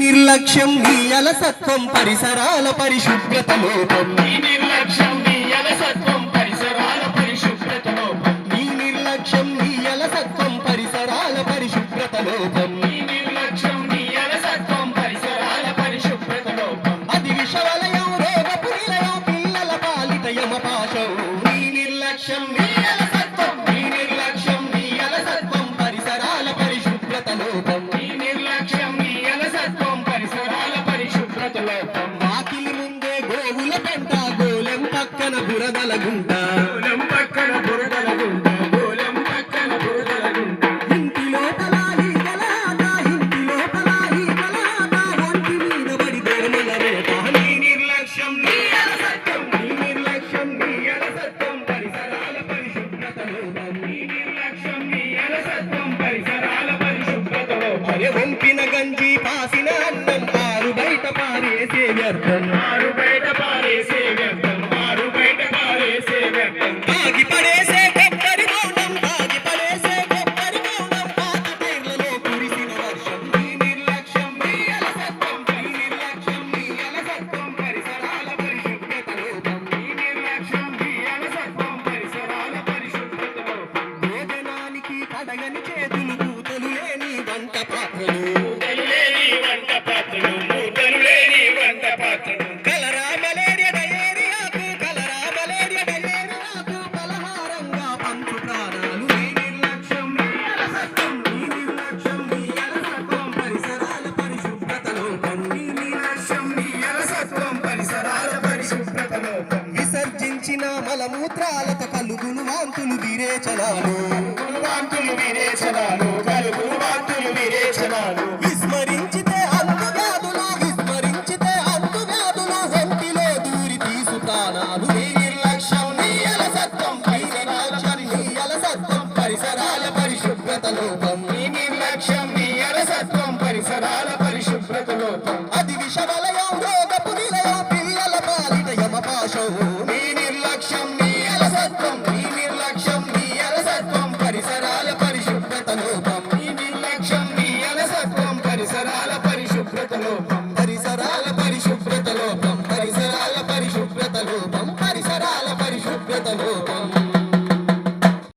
నిర్లక్ష్యం మీ అలసత్వం పరిసరాల పరిశుభ్రత లోపం. నిర్లక్ష్యం మీ అలసత్వం పరిసరాల పరిశుభ్రత లోపం. మీ నిర్లక్ష్యం మీ అలసత్వం పరిసరాల పరిశుభ్రత లోపం. నిర్లక్ష్యం మీ అలసత్వం వాకిలి ముందే గోవుల పెంట గోలం పక్కన బురదల గుంట. గోలెం పక్కన బురద వ్యర్థం ఆరు బయట పారేసే వ్యర్థం ఆరు బయట పారేసే వ్యర్థం. మల మలమూత్రాలత కలుగును వాంతులు విరేచనాలు వాంతులు విరేచనాలు కలుగును వాంతులు విరేచనాలు విస్మరించితే అంతువ్యాధులు విస్మరించితే అంతువ్యాధులు ఒంటిలో దూరి తీసు ప్రాణాలు. నీ నిర్లక్ష్యం నీ అలసత్వం పరిసరాల పరిశుభ్రత లోపల పరిసరాల పరిశుభ్రతలో